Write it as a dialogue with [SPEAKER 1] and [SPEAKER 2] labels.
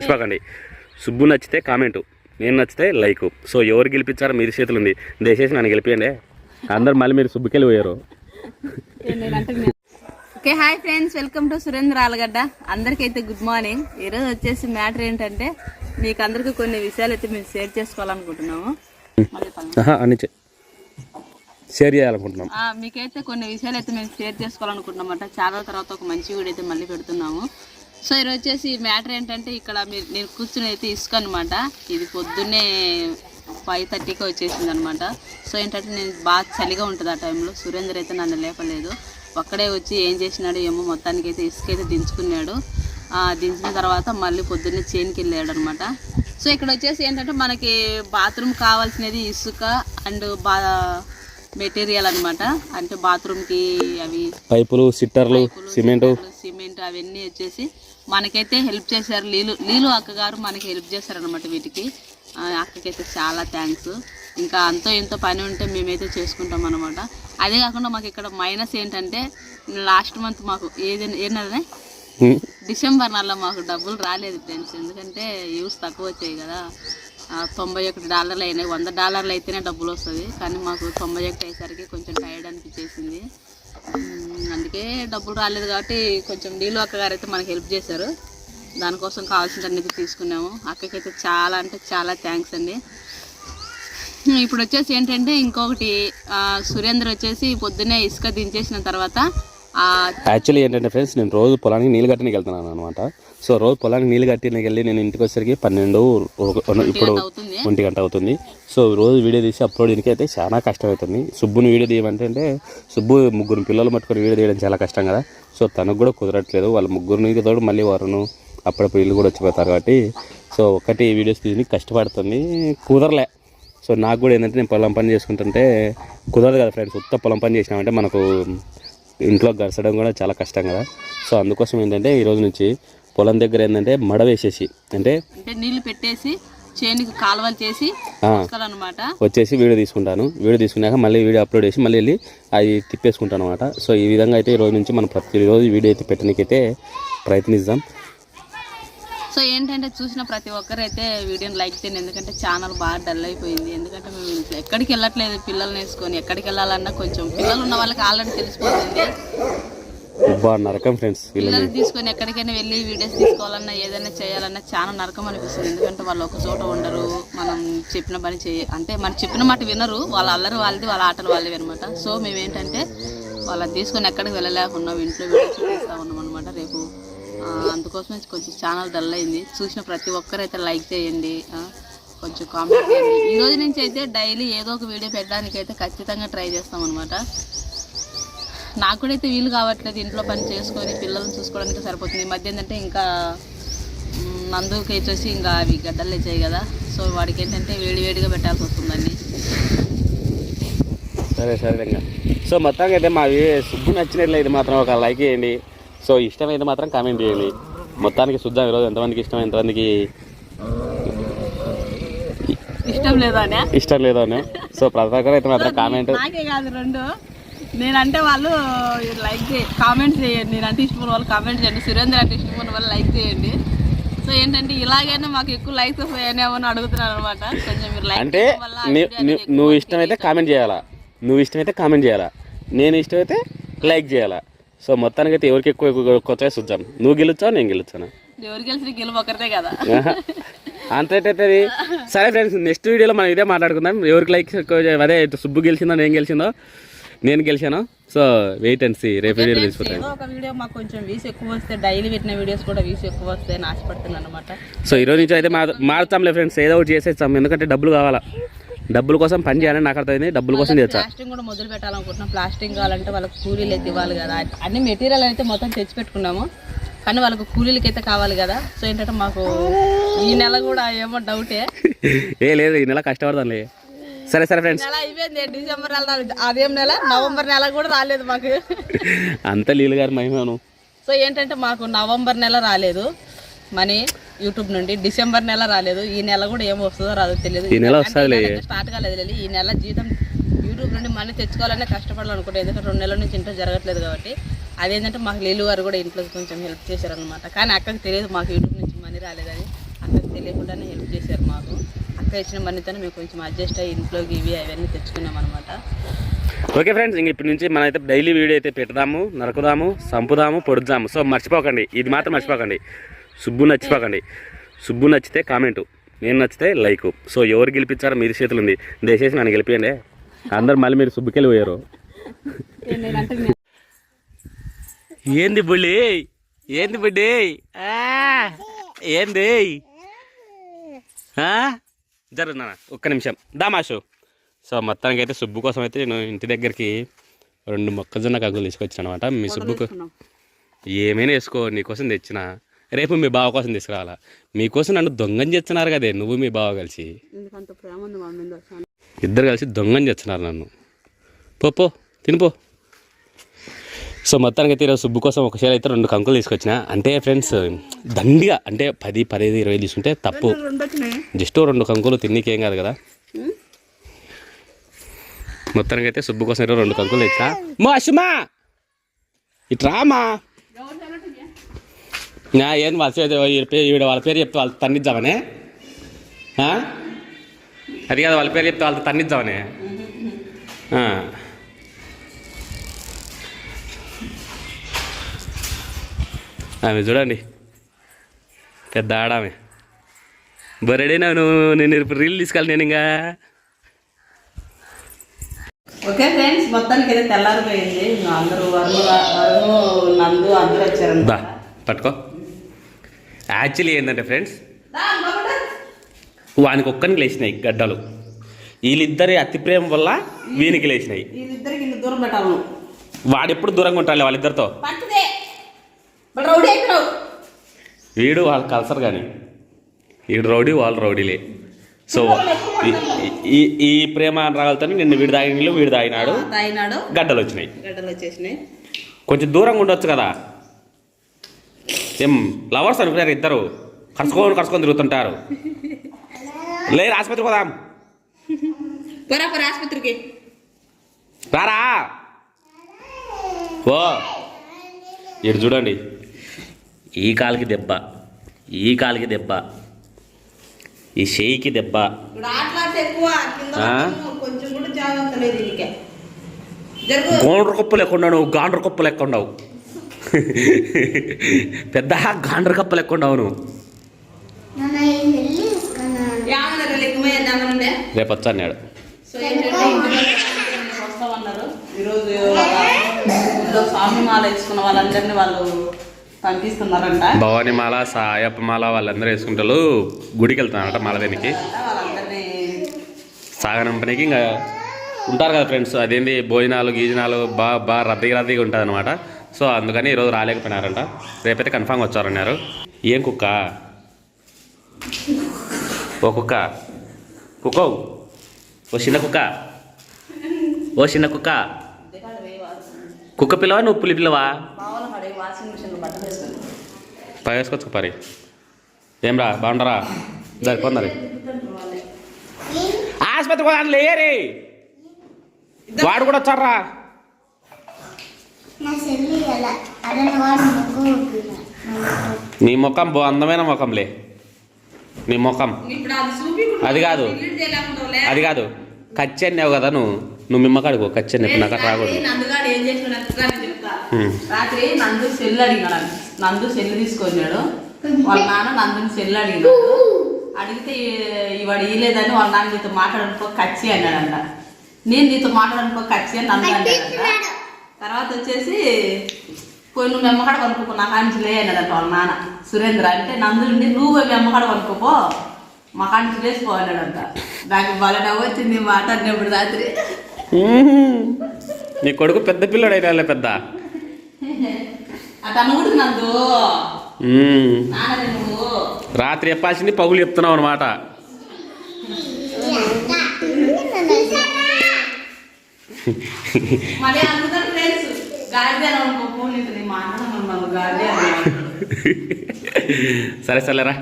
[SPEAKER 1] మర్చిపోకండి సుబ్బు నచ్చితే కామెంట్ నేను నచ్చితే లైక్. సో ఎవరు గెలిపించారో మీరు చేతులు ఉంది దయచేసి నన్ను గెలిపియండి. అందరు మళ్ళీ మీరు సుబ్బుకెళ్ళి పోయారు.
[SPEAKER 2] Okay hi friends. Welcome to Surendra Allagadda. అందరికైతే good morning. ఈరోజు వచ్చేసి మ్యాటర్ ఏంటంటే మీకు అందరికీ కొన్ని విషయాలు అయితే మేము షేర్ చేసుకోవాలనుకుంటున్నాము.
[SPEAKER 1] షేర్ చేయాలనుకుంటున్నాం.
[SPEAKER 2] మీకైతే కొన్ని విషయాలు అయితే మేము షేర్ చేసుకోవాలనుకుంటున్నామంట. చాలా తర్వాత ఒక మంచి వీడియో అయితే మళ్ళీ పెడుతున్నాము. సో ఈరోజు వచ్చేసి మ్యాటర్ ఏంటంటే ఇక్కడ మీరు నేను కూర్చుని అయితే ఇసుక అనమాట ఇది పొద్దున్నే ఫైవ్ థర్టీకి వచ్చేసింది అనమాట సో ఏంటంటే నేను బాగా చలిగా ఉంటుంది ఆ టైంలో సురేందర్ అయితే నన్ను లేపలేదు. ఒక్కడే వచ్చి ఏం చేసినాడు ఏమో మొత్తానికి అయితే ఇసుక అయితే దించుకున్నాడు. ఆ, దించిన తర్వాత మళ్ళీ పొద్దున్నే చేనుకి వెళ్ళాడు అనమాట సో ఇక్కడ వచ్చేసి ఏంటంటే మనకి బాత్రూమ్ కావాల్సినది ఇసుక అండ్ బా మెటీరియల్ అన్నమాట. అంటే బాత్రూమ్కి అవి
[SPEAKER 1] పైపులు సిట్టర్లు సిమెంట్.
[SPEAKER 2] సిమెంట్ అవన్నీ వచ్చేసి మనకైతే హెల్ప్ చేశారు. లీలు లీలు అక్క గారు మనకి హెల్ప్ చేశారనమాట వీటికి. అక్కకైతే చాలా థ్యాంక్స్. ఇంకా అంతో ఇంతో పని ఉంటే మేమైతే చేసుకుంటాం అనమాట అదే కాకుండా మాకు ఇక్కడ మైనస్ ఏంటంటే లాస్ట్ మంత్ మాకు ఏది ఏంటంటే డిసెంబర్ నెలలో మాకు డబ్బులు రాలేదు ఫ్రెండ్స్. ఎందుకంటే యూస్ తక్కువ వచ్చాయి కదా. తొంభై ఒకటి డాలర్లు అయినాయి. వంద డాలర్లు అయితేనే డబ్బులు వస్తుంది. కానీ మాకు తొంభై ఒకటి అయ్యేసరికి కొంచెం టైర్డ్ అనిపించేసింది. అందుకే డబ్బులు రాలేదు కాబట్టి కొంచెం నీళ్ళు అక్క గారు అయితే మనకి హెల్ప్ చేశారు. దానికోసం కావాల్సినవన్నీ తీసుకున్నాము. అక్కకైతే చాలా అంటే చాలా థ్యాంక్స్ అండి. ఇప్పుడు వచ్చేసి ఏంటంటే ఇంకొకటి సురేందర్ వచ్చేసి పొద్దున్నే ఇసుక దించేసిన తర్వాత ఆ
[SPEAKER 1] యాక్చువల్లీ ఏంటంటే ఫ్రెండ్స్ నేను రోజు పొలానికి నీళ్ళు కట్టడానికి వెళ్తున్నాను అనమాట సో రోజు పొలానికి నీళ్ళు కట్టడానికి వెళ్ళి నేను ఇంటికి వచ్చేసరికి పన్నెండు ఇప్పుడు ఒంటి గంట అవుతుంది. సో రోజు వీడియో తీసి అప్లోడ్ చేయడానికి అయితే చాలా కష్టం అవుతుంది సుబ్బుని వీడియో తీయమంటే అంటే సుబ్బు ముగ్గురు పిల్లలు పట్టుకొని వీడియో తీయడం చాలా కష్టం కదా. సో తనకు కూడా కుదరట్లేదు. వాళ్ళ ముగ్గురిని తోడు మళ్ళీ వారును అప్పుడప్పుడు ఇల్లు కూడా వచ్చిపోతారు కాబట్టి. సో ఒకటి వీడియోస్ తీసి కష్టపడుతుంది. కుదరలే. సో నాకు కూడా ఏంటంటే నేను పొలం పని చేసుకుంటుంటే కుదరదు కదా ఫ్రెండ్స్. ఉత్త పొలం పని చేసినామంటే మనకు ఇంట్లో గరచడం కూడా చాలా కష్టం కదా. సో అందుకోసం ఏంటంటే ఈ రోజు నుంచి పొలం దగ్గర ఏంటంటే మడ వేసేసి అంటే
[SPEAKER 2] నీళ్ళు పెట్టేసి చేనుకి కాలువలు చేసి అనమాట
[SPEAKER 1] వచ్చేసి వీడియో తీసుకుంటాను. వీడియో తీసుకున్నాక మళ్ళీ వీడియో అప్లోడ్ చేసి మళ్ళీ వెళ్ళి అది తిప్పేసుకుంటాను అనమాట సో ఈ విధంగా అయితే ఈ రోజు నుంచి మనం ప్రతిరోజు వీడియో అయితే పెట్టడానికైతే ప్రయత్నిద్దాం.
[SPEAKER 2] సో ఏంటంటే చూసిన ప్రతి ఒక్కరైతే వీడియోని లైక్ చేయండి. ఎందుకంటే ఛానల్ బాగా డల్ అయిపోయింది. ఎందుకంటే మేము ఎక్కడికి వెళ్ళట్లేదు పిల్లల్ని వేసుకొని. ఎక్కడికి వెళ్ళాలన్నా కొంచెం పిల్లలు ఉన్న వాళ్ళకి ఆల్రెడీ తెలిసిపోతుంది.
[SPEAKER 1] బా నరకం ఫ్రెండ్స్
[SPEAKER 2] పిల్లలు తీసుకొని ఎక్కడికైనా వెళ్ళి వీడియోస్ తీసుకోవాలన్నా ఏదైనా చేయాలన్నా చాలా నరకం అనిపిస్తుంది. ఎందుకంటే వాళ్ళు ఒక చోట ఉండరు. మనం చెప్పిన పని చేయ అంటే మనం చెప్పిన మాట వినరు. వాళ్ళ అల్లరి వాళ్ళది వాళ్ళ ఆటలు వాళ్ళవి అనమాట సో మేమేంటంటే వాళ్ళని తీసుకొని ఎక్కడికి వెళ్ళలేకున్నాం ఇంట్లో వీడియోస్ తీస్తూ ఉన్నాం అనమాట రేపు. అందుకోసం అందుకోసమే కొంచెం ఛానల్ డల్ అయింది. చూసిన ప్రతి ఒక్కరైతే లైక్ చేయండి. కొంచెం కామెంట్ చేయండి. ఈ రోజు నుంచి అయితే డైలీ ఏదో ఒక వీడియో పెట్టడానికి అయితే ఖచ్చితంగా ట్రై చేస్తాం అనమాట నాకు కూడా అయితే వీలు కావట్లేదు ఇంట్లో పని చేసుకొని పిల్లల్ని చూసుకోవడానికి సరిపోతుంది. ఈ మధ్య ఏంటంటే ఇంకా నందుకి వచ్చేసి ఇంకా అవి గడ్డలు లేచాయి కదా. సో వాడికి ఏంటంటే వేడి వేడిగా పెట్టాల్సి వస్తుందండి.
[SPEAKER 1] సరే సరే సో మొత్తంగా అయితే మా వీ- సుబ్బు నచ్చినట్లయితే మాత్రం ఒక లైక్ చేయండి. సో ఇష్టమైతే మాత్రం కామెంట్ చేయండి. మొత్తానికి చూద్దాం ఈరోజు ఎంతమందికి ఇష్టం ఎంతమందికి
[SPEAKER 2] ఇష్టం లేదా
[SPEAKER 1] ఇష్టం లేదో సో ప్రతి అయితే మాత్రం కామెంట్
[SPEAKER 2] రెండు. నేనంటే వాళ్ళు లైక్ చే కామెంట్ చేయండి. నేనంటే ఇష్టమైన వాళ్ళు కామెంట్ చేయండి. సురేంద్ర అంటే ఇష్టమైన వాళ్ళు లైక్ చేయండి. సో ఏంటంటే ఇలాగైనా మాకు ఎక్కువ లైక్స్ వస్తాయనేమో అని అడుగుతున్నాను అనమాట కొంచెం మీరు లైక్
[SPEAKER 1] అంటే నువ్వు ఇష్టమైతే కామెంట్ చేయాలా? నువ్వు ఇష్టమైతే కామెంట్ చేయాలా? నేను ఇష్టమైతే లైక్ చేయాలా? సో మొత్తానికి అయితే ఎవరికి ఎక్కువ ఎక్కువ కొత్తగా చూద్దాం. నువ్వు గెలుచావు నేను గెలుచాను
[SPEAKER 2] ఎవరు గెలిచి గెలుపు ఒకరిదే కదా.
[SPEAKER 1] అంతేటది సరే ఫ్రెండ్స్ నెక్స్ట్ వీడియోలో మనం ఇదే మాట్లాడుకుందాం. ఎవరికి లైక్ అదే సుబ్బు గెలిచిందో నేను గెలిచిందో? నేను గెలిచాను? సో వెయిట్ అండ్ సి రేపు వీడియో
[SPEAKER 2] ఏదో ఒక వీడియో మాకు కొంచెం వ్యూస్ ఎక్కువ వస్తే డైలీ పెట్టిన వీడియోస్ కూడా వ్యూస్ ఎక్కువ వస్తాయని ఆశపడుతున్నాను అనమాట
[SPEAKER 1] సో ఈ రోజు నుంచి అయితే మారుతాంలే ఫ్రెండ్స్ ఏదో ఒకటి చేసేస్తాం. ఎందుకంటే డబ్బులు కావాలా? డబ్బుల కోసం పని చేయాలని నాకు అర్థమైంది. డబ్బుల కోసం చేస్తా.
[SPEAKER 2] ప్లాస్టింగ్ కూడా మొదలు పెట్టాలనుకుంటున్నాం. ప్లాస్టింగ్ కావాలంటే వాళ్ళకి కూలీలు అయితే ఇవ్వాలి కదా. అన్ని మెటీరియల్ అయితే మొత్తం తెచ్చి పెట్టుకున్నాము. కానీ వాళ్ళకు కూలీలకి అయితే కావాలి కదా. సో ఏంటంటే మాకు ఈ నెల కూడా ఏమో డౌటే
[SPEAKER 1] ఏ. లేదు. ఈ నెల కష్టపడదాంలే సరే సరే ఫ్రెండ్స్
[SPEAKER 2] నెల అయిపోయింది డిసెంబర్ నెల. అదేం నెల? నవంబర్ నెల కూడా రాలేదు మాకు.
[SPEAKER 1] అంత లీలు గారి మహిమను.
[SPEAKER 2] సో ఏంటంటే మాకు నవంబర్ నెల రాలేదు. మనీ యూట్యూబ్ నుండి డిసెంబర్ నెల రాలేదు. ఈ నెల కూడా ఏం వస్తుందో రాదో తెలియదు.
[SPEAKER 1] ఈ నెల వస్తుందిలే.
[SPEAKER 2] స్టార్ట్ కాలేదు లేదు ఈ నెల జీతం యూట్యూబ్ నుండి మనీ తెచ్చుకోవాలనే కష్టపడాలనుకుంటే ఎందుకంటే రెండు నెలల నుంచి ఇంట్లో జరగట్లేదు కాబట్టి. అదేంటంటే మాకు లీలు గారు కూడా ఇంట్లో కొంచెం హెల్ప్ చేశారనమాట కానీ అక్కడికి తెలియదు మాకు యూట్యూబ్ నుంచి మనీ రాలేదని. తెలియకుండానే హెల్ప్ చేశారు మాకు. అక్క ఇచ్చిన మేము కొంచెం అడ్జస్ట్ అయ్యి ఇంట్లోకి ఇవి అవన్నీ తెచ్చుకున్నాం అనమాట
[SPEAKER 1] ఓకే ఫ్రెండ్స్ ఇంక ఇప్పటి నుంచి మనం అయితే డైలీ వీడియో అయితే పెడదాము నరకుదాము సంపుదాము పొడుద్దాము. సో మర్చిపోకండి ఇది మాత్రం మర్చిపోకండి. సుబ్బు నచ్చిపోకండి. సుబ్బు నచ్చితే కామెంటు నేను నచ్చితే లైక్ సో ఎవరు గెలిపించారో మీది చేతులు ఉంది దయచేసి నన్ను గెలిపియండి. అందరు మళ్ళీ మీరు సుబ్బుకెళ్ళి పోయారు. ఏంది బుళ్ళి ఏంది బుడ్డి? ఆ, ఏంది? జరుగుతున్నా ఒక్క నిమిషం. దామాషు సో మొత్తానికి అయితే సుబ్బు కోసం అయితే నేను ఇంటి దగ్గరికి రెండు మొక్కజొన్న కంకులు తీసుకొచ్చాను అనమాట మీ సుబ్బుకు ఏమైనా వేసుకో నీకోసం తెచ్చిన. రేపు మీ బావ కోసం తీసుకురావాలా? మీకోసం నన్ను దొంగని చేస్తున్నారు కదే నువ్వు మీ బావ కలిసి. ఇద్దరు కలిసి దొంగని చేస్తున్నారు నన్ను. పో పో తినిపో సో మొత్తానికి అయితే ఈరోజు సుబ్బు కోసం ఒకసారి అయితే రెండు కంకులు తీసుకొచ్చిన. అంటే ఫ్రెండ్స్ దండిగా అంటే పది పదిహేను ఇరవై తీసుకుంటే తప్పు. జస్ట్ రెండు కంకులు తిన్నీకేం కాదు కదా. మొత్తానికి అయితే సుబ్బు కోసం ఈరోజు రెండు కంకులు తెచ్చా. మా అశ్మా ఇట్రామా నా ఏం వాళ్ళ చేతి ఈవిడ పే- ఈవిడ వాళ్ళ పేరు చెప్తే వాళ్ళు తన్నిద్దామనే? అది కాదు వాళ్ళ పేరు చెప్తే వాళ్ళతో తన్నిద్దామనే? ఆమె చూడండి. పెద్ద ఆడామె. బరడేనా నువ్వు? నేను ఇప్పుడు రీల్ తీసుకెళ్ళి నేను ఇంకా
[SPEAKER 2] ఓకే ఫ్రెండ్స్ మొత్తానికి అయితే తెల్లారిపోయింది అందరూ వరుణు నందు అందరూ వచ్చారనమాట
[SPEAKER 1] దా పట్టుకో. యాక్చువల్లీ ఏంటంటే ఫ్రెండ్స్ వానికి ఒక్కనికి లేచినాయి గడ్డలు. వీళ్ళిద్దరి అతి ప్రేమ వల్ల వీనికి లేచినాయి.
[SPEAKER 2] వీళ్ళిద్దరికి ఇన్ని దూరం పెట్టాలి
[SPEAKER 1] వాడెప్పుడు దూరంగా ఉంటాడు వాళ్ళిద్దరితో?
[SPEAKER 2] రౌడీ అయిపోయావు
[SPEAKER 1] వీడు వాళ్ళు కలసరు కానీ. వీడు రౌడీ వాళ్ళు రౌడీలే. సో ఈ- ఈ ప్రేమ రాగలతో నిన్ను వీడు తాగిన వీడు తాగినాడు.
[SPEAKER 2] తాగినాడు.
[SPEAKER 1] గడ్డలు వచ్చినాయి.
[SPEAKER 2] గడ్డలు వచ్చేసినాయి.
[SPEAKER 1] కొంచెం దూరంగా ఉండొచ్చు కదా. ఏం లవర్స్ అనుకున్నారు ఇద్దరు? కరుచుకొని కరుచుకొని తిరుగుతుంటారు. లేదు ఆసుపత్రికి పోదాం.
[SPEAKER 2] పోరా పోరా ఆసుపత్రికి.
[SPEAKER 1] రారా. ఓ. ఇటు చూడండి. ఈ కాలికి దెబ్బ ఈ కాలికి దెబ్బ ఈ చేయికి దెబ్బ. గోండ్ర కుప్ప ఉన్నావు నువ్వు గాండ్ర కుప్ప లెక్క ఉండవు పెద్ద గాండ్ర కప్ప లెక్క ఉండవు నువ్వు. రేపు
[SPEAKER 2] ఈరోజు స్వామి మాల వేసుకున్న వాళ్ళందరినీ వాళ్ళు పంపిస్తున్నారంట
[SPEAKER 1] భవానీమాల సాయప్పమాల వాళ్ళందరూ వేసుకుంటారు గుడికి వెళ్తున్నారట మాల దేనికి సాగనంపనికి ఇంకా ఉంటారు కదా ఫ్రెండ్స్ అదేంటి భోజనాలు గీజనాలు బాగా బాగా రద్దీ రద్దీగా ఉంటుంది అనమాట సో అందుకని ఈరోజు రాలేకపోయినారంట. రేపైతే కన్ఫామ్గా వచ్చారన్నారు. ఏం కుక్క? ఓ కుక్క. కుక్కో. ఓ చిన్న కుక్క. ఓ చిన్న కుక్క. కుక్క పిల్లవా నువ్వు పులి పిల్లవా
[SPEAKER 2] బావల పడే వాషింగ్ మిషన్ బట్టలు వేసుకుని
[SPEAKER 1] పై వేసుకోవచ్చు పరి ఏం రా బాగుండరా సరిపోతుంది ఆసుపత్రి పోదాం లేయరే వాడు కూడా వచ్చారా
[SPEAKER 3] నా
[SPEAKER 1] ముఖం బో అందమైన ముఖంలే. నీ ముఖం.
[SPEAKER 2] అది
[SPEAKER 1] కాదు. అది కాదు. కచ్చి అన్నావు కదా. నువ్వు. నువ్వు మిమ్మకాడికో కచ్చి అని చెప్పి నాకు అట్లా రాకూడదు.
[SPEAKER 2] రాత్రి నందు సెల్ అడిగినాడు. నందు సెల్ తీసుకొచ్చాడు. వాళ్ళ నాన్న నందుని సెల్ అడిగినాడు. అడిగితే ఈ- ఇవాడు ఇయ్యలేదని వాళ్ళ నాన్న నీతో మాట్లాడనుకో కచ్చి అన్నాడంట. నేను నీతో మాట్లాడనుకో కచ్చి అని నందు అన్నాడంట. తర్వాత వచ్చేసి పోయి నువ్వు మెమ్మకాడ కొనుక్కో నాకు అంచులే అన్నాడంట వాళ్ళ నాన్న. సురేంద్ర అంటే నందుండి నువ్వు మెమ్మకాడ కొనుక్కోపో మా కాంచి లేచిపో అన్నాడంట. నాకు బాగా నవ్వు వచ్చింది ఈ మాట అన్నప్పుడు రాత్రి.
[SPEAKER 1] నీ కొడుకు పెద్ద పిల్లడు అయినా పెద్ద. రాత్రి చెప్పాల్సింది పగులు చెప్తున్నావు అనమాట సరే సరేరా